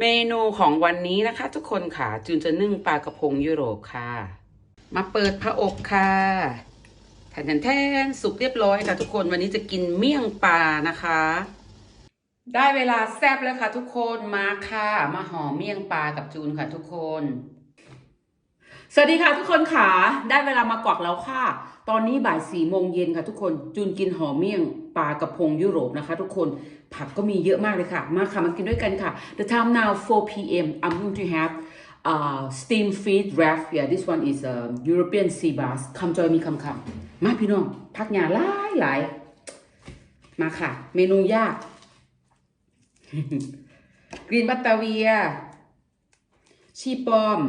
เมนูของวันนี้นะคะ ทุกคนค่ะจุนจะนึ่งปลากระพงยุโรปค่ะ มาเปิดพระอบค่ะแทนแทนสุกเรียบร้อยค่ะทุกคนวันนี้จะกินเมี่ยงปลานะคะ ได้เวลาแซ่บแล้วค่ะ ทุกคนมาค่ะ มาห่อเมี่ยงปลากับจูนค่ะทุกคน สวัสดีค่ะทุกคนค่ะ ได้เวลามากวักแล้วค่ะ ตอนนี้บ่ายสี่โมงเย็นค่ะทุกคนจูนกินหอมเมี่ยงปลากระพงยุโรปนะคะทุกคนผักก็มีเยอะมากเลยค่ะ มาค่ะ มากินด้วยกันค่ะ The time now 4 p.m. I'm going to have uh, steam feed wrap yeah this one is a European sea bass คำจอยมีคำคำมาพี่น้องพักหยาหลายหลายมาค่ะ เมนูยากกรีนบัตเตาเวียชีปอม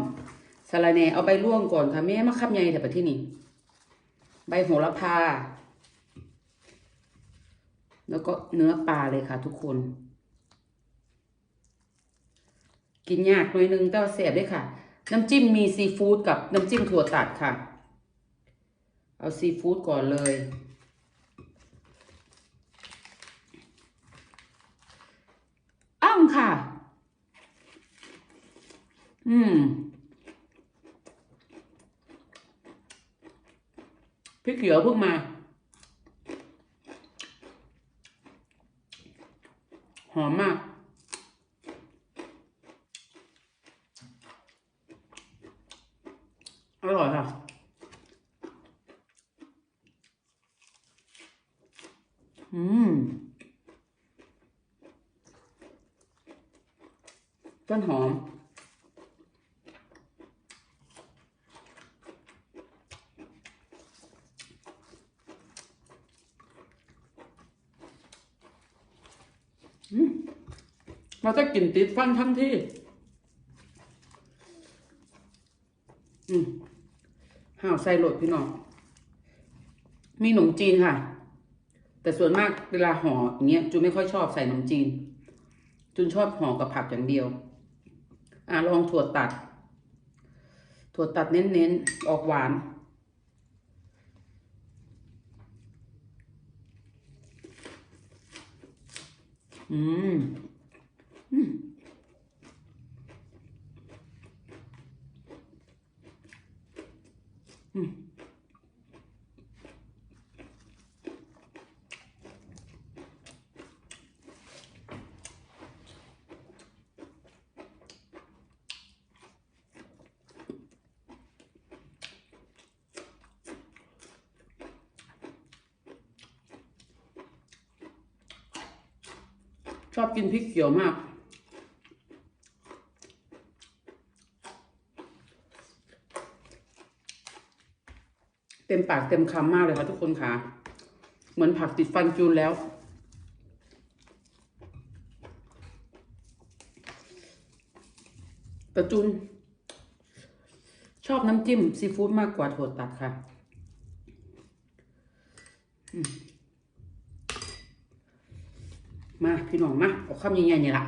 สาระแหน่เอาใบร่วงก่อนค่ะแม่มาคับใหญ่แต่ประที่นี่ใบโหระพา แล้วก็เนื้อปลาเลยค่ะ ทุกคน กินยากหน่อยนึงแต่ว่าแสบด้วยค่ะ น้ำจิ้มมีซีฟู้ดกับน้ำจิ้มถั่วตัดค่ะ เอาซีฟู้ดก่อนเลยอ้าวค่ะ อืม พริกเขียวเพิ่งมาหอ มมากอร่อยค่ะอืมต้นหอมเราจะกลิ่นติดฟันทันทีอืมห่าวใส่โหลดพี่น้อง มีขนมจีนค่ะ แต่ส่วนมากเวลาห่ออย่างเงี้ยจูนไม่ค่อยชอบใส่ขนมจีนจูนชอบห่อกับผักอย่างเดียว อะลองถั่วตัด ถั่วตัดเน้นๆ ออกหวาน อืม ชอบกินพริกเขียวมาก เต็มปากเต็มคำมากเลยค่ะทุกคนค่ะ เหมือนผักติดฟันจูนแล้วแต่จูนชอบน้ำจิ้มซีฟู้ดมากกว่าถั่วตัดค่ะ มา พี่น้องมาเอาคำใหญ่ๆนี่ล่ะ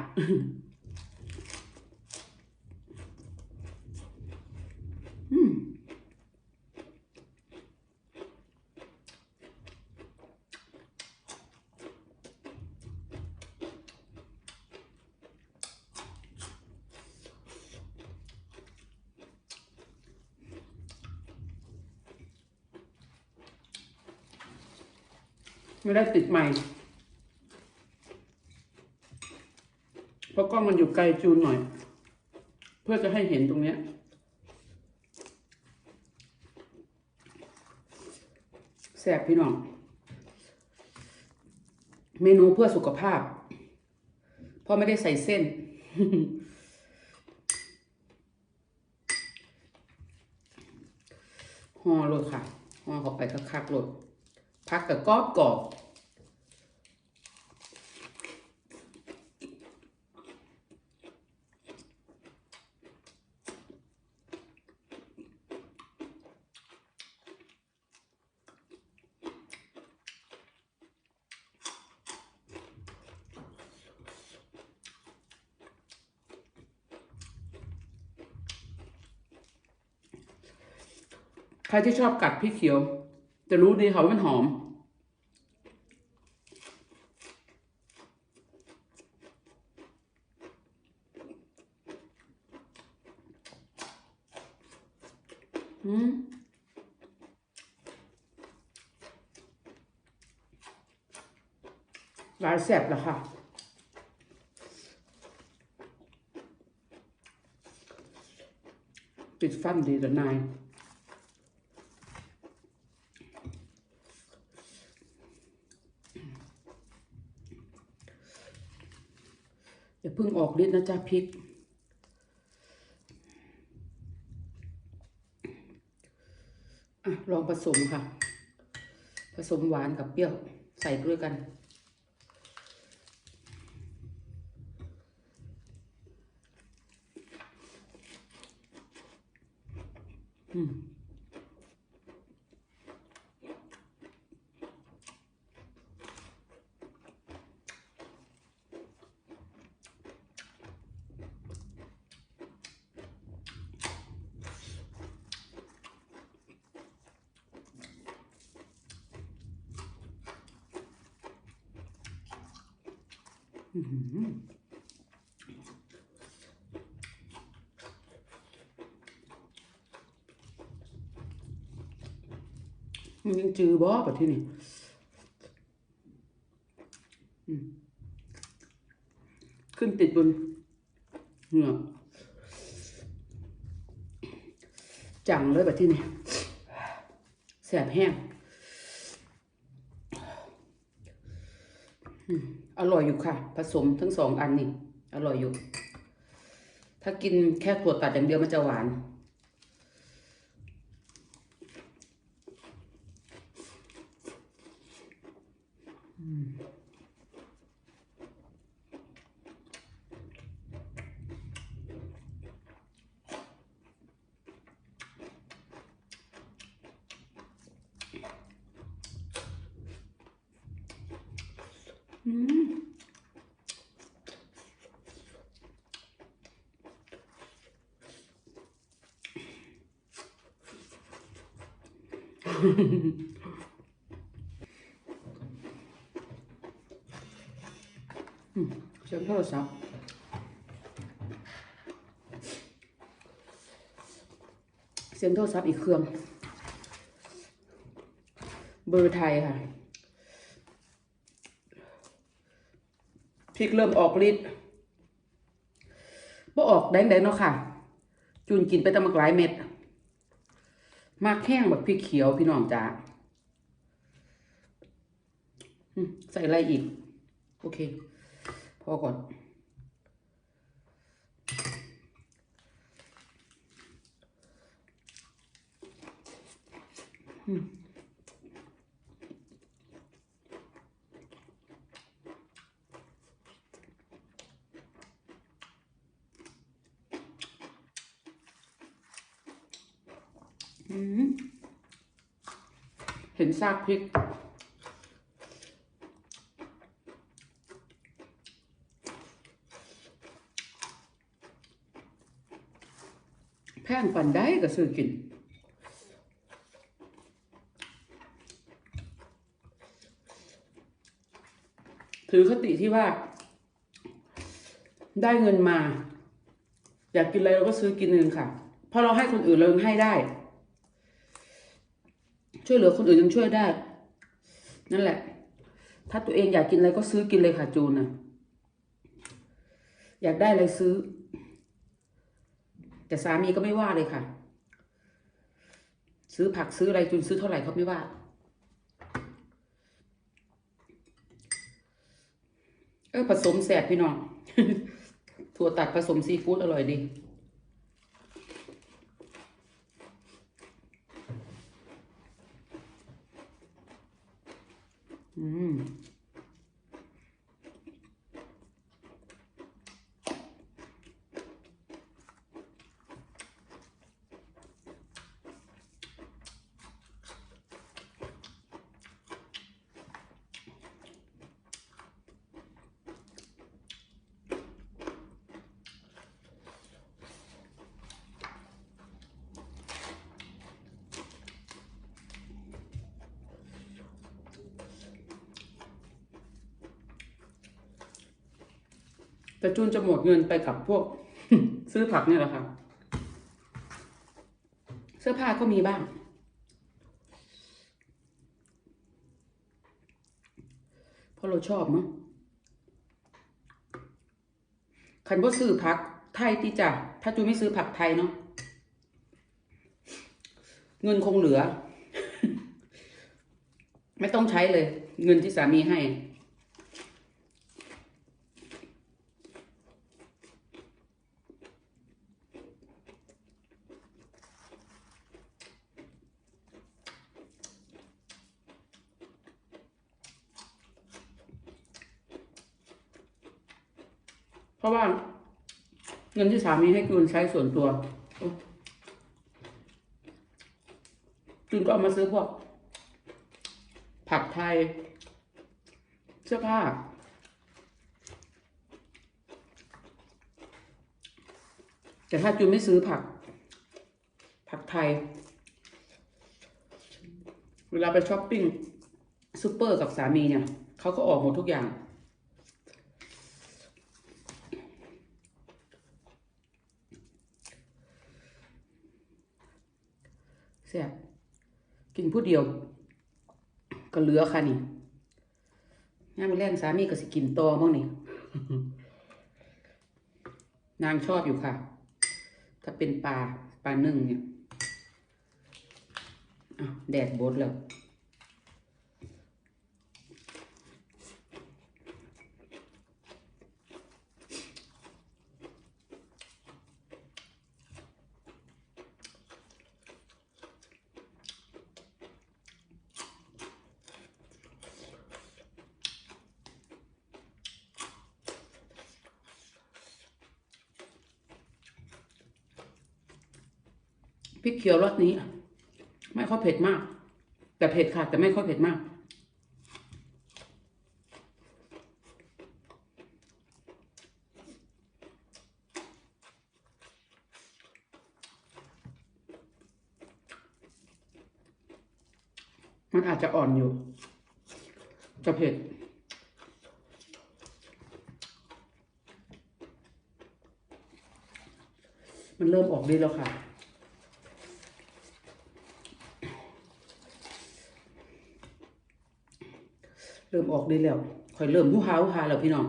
ไม่ได้ติดใหม่ เพราะกล้องมันอยู่ไกลจูนหน่อย เพื่อจะให้เห็นตรงเนี้ยแซ่บพี่น้อง เมนูเพื่อสุขภาพเพราะไม่ได้ใส่เส้นห่อเลยค่ะห่อเข้าไปคักๆเลยพักกับกรอบกรอบ ครที่ชอบกัดพริกเขียว จะรู้ดีค่ะว่ามันหอม อืมหลายแสบแล้วค่ะปิดฟันดีแต่นาย เพิ่งออกฤทธิ์นะจ๊ะพริกอลองผสมค่ะ ผสมหวานกับเปรี้ยวใส่ด้วยกัน มันยังจือบ่ปะที่นี่ขึ้นติดบนเหงือกจังเลยแบบที่นี่แสบแห้ง อร่อยอยู่ค่ะ ผสมทั้งสองอันนี่ อร่อยอยู่ ถ้ากินแค่ถั่วตัดอย่างเดียวมันจะหวาน เสียงโทรศัพท์เสียงโทรศัพท์อีกเครื่อง เบอร์ไทยค่ะ พริกเริ่มออกฤทธิ์บ่ออกแดงๆเนาะค่ะจูนกินไปตั้งมากหลายเม็ดมากแห้งแบบพริกเขียวพี่น้องจ๋าใส่อะไรอีก โอเค พอก่อน อืม อืม เห็นซากพริก แพงปันได้ก็ซื้อกินถือคติที่ว่า ได้เงินมา อยากกินอะไรเราก็ซื้อกินเองค่ะเพราะเราให้คนอื่นเรายังให้ได้ ช่วยเหลือคนอื่นยังช่วยได้ นั่นแหละ ถ้าตัวเองอยากกินอะไรก็ซื้อกินเลยค่ะจูนนะอยากได้อะไรซื้อ แต่สามีก็ไม่ว่าเลยค่ะ ซื้อผักซื้ออะไรจูนซื้อเท่าไหร่เขาไม่ว่า เออผสมแสบพี่น้องถั่วตัดผสมซีฟู้ดอร่อยดี อื แต่จูนจะหมดเงินไปกับพวก ซื้อผักเนี่ยแหละค่ะซสื้อผ้าก็มีบ้าง เพราะเราชอบเนาะคันว่าซื้อผักไทยที่จ้ะถ้าจูไม่ซื้อผักไทยเนาะเงินคงเหลือ ไม่ต้องใช้เลย เงินที่สามีให้ เพราะว่า เงินที่สามีให้จูนใช้ส่วนตัวจูนก็เอามาซื้อพวก ผักไทย เสื้อผ้า แต่ถ้าจูนไม่ซื้อผัก ผักไทย เวลาไปช้อปปิ้งซูเปอร์กับสามีเนี่ย เขาก็ออกหมดทุกอย่าง แซ่บกินผู้เดียว ก็เหลือค่ะนี่ย่ามแรงสามีก็สิกินตอมั่งนี่นางชอบอยู่ค่ะ ถ้าเป็นปลาปลานึ่งเนี่ยอะแดดบดแล้ว พริกเขียวรสนี้ไม่ค่อยเผ็ดมาก แต่เผ็ดค่ะ แต่ไม่ค่อยเผ็ดมากมันอาจจะอ่อนอยู่ จะเผ็ด มันเริ่มออกดีแล้วค่ะ เริ่ม ออกไดีแล้วค่อยเริ่มหูหาหูหาแล้วพี่น้อง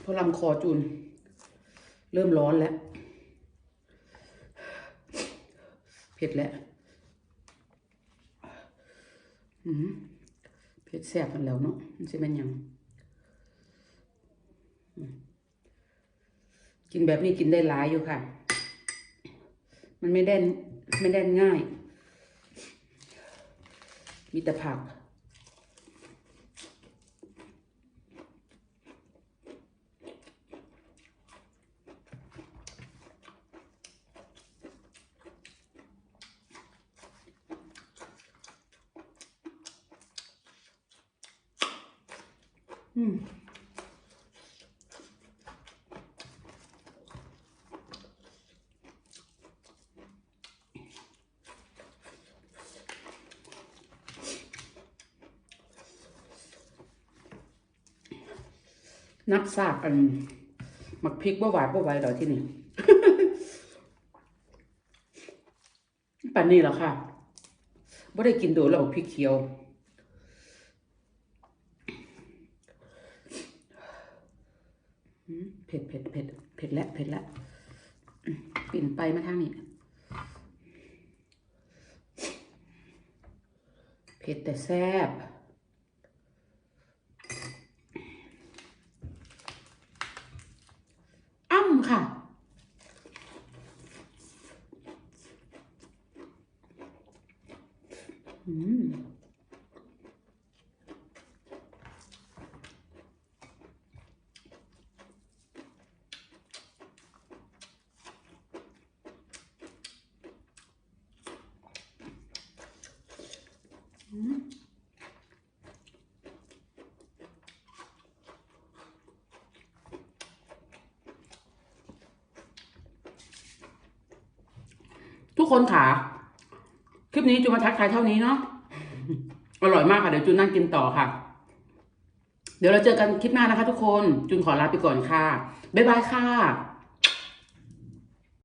เพราะลำคอจูน เริ่มร้อนแล้ว เผ็ดแล้วเผ็ดแซ่บกันแล้วเนาะมันจะเป็นยัง กินแบบนี้กินได้หลายอยู่ค่ะ มันไม่แน่นไม่แน่นง่าย มีแต่ผัก อืมนับซากอันหมักพริกบ่หวานบ่ไหวดอกที่นี่ปันนี้เหรอค่ะบ่ได้กินโดนแล้วเอาพริกเขียว อืมเผ็ดเผ็ดเผ็ด เผ็ดแล้วปิ่นไปมาทางนี้เผ็ดแต่แซ่บอ้ำค่ะ อืม ทุกคนค่ะ คลิปนี้จูมาทักทายเท่านี้เนาะ อร่อยมากค่ะ เดี๋ยวจูนนั่งกินต่อค่ะ เดี๋ยวเราเจอกันคลิปหน้านะคะทุกคน จูนขอลาไปก่อนค่ะ บ๊ายบายค่ะ